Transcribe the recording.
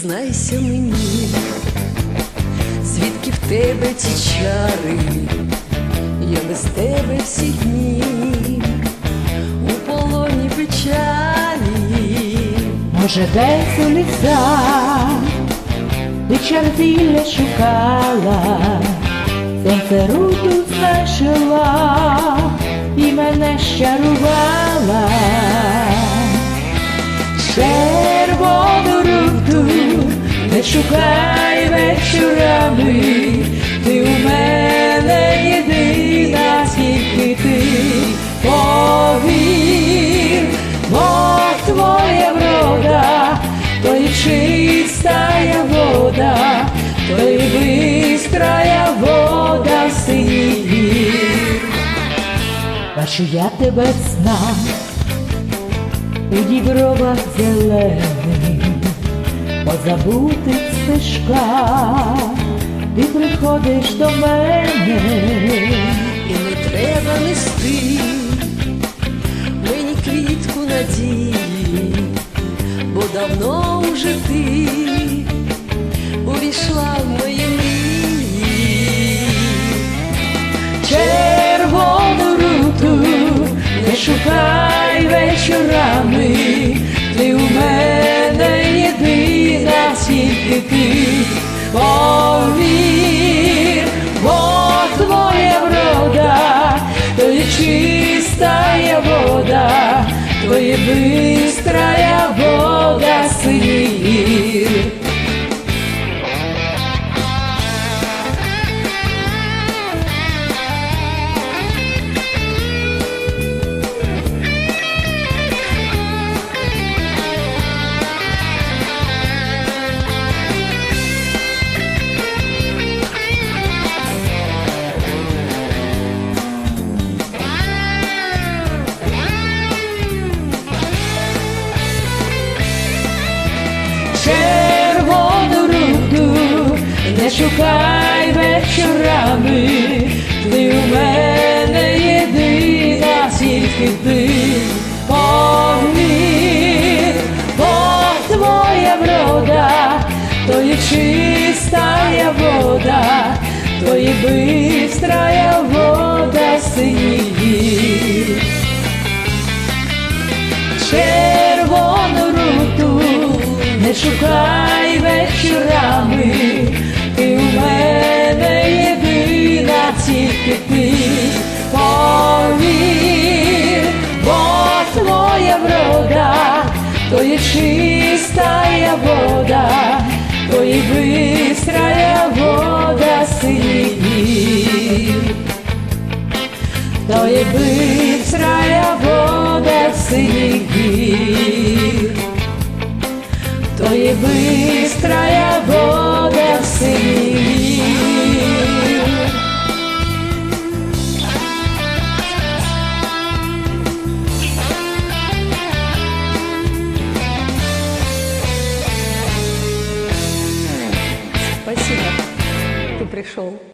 признайся мені, звідки в тебе ті чари, я без тебе всі дні у полоні печалі. Може, десь у лісах ти чарділля шукала, сонце руку знайшла і мене щарувала. Не шукай вечорами, ти у мене єдина, тільки ти. Повір, бо твоя врода, то й чистая вода, то й бистрая вода синіх. Бачу я тебе знав у дібровах зелених, по забутих стежках, ти приходиш до мене. І не треба нести мені квітку надії, бо давно вже ти увійшла в мої мрії. Червону руку не шукай вечорами, вода, то є бистрая вода синіх. Шукай вечорами, ти у мене єдина, тільки ти повір, бо твоя врода, то є чистая вода, то є бистрая вода синіх. Червону руту не шукай вечорами, мене єдина, тільки ти повір, бо твоя врода, то є чистая вода, то є бистрая вода синіх. То є бистрая вода синіх гір, то є бистрая show.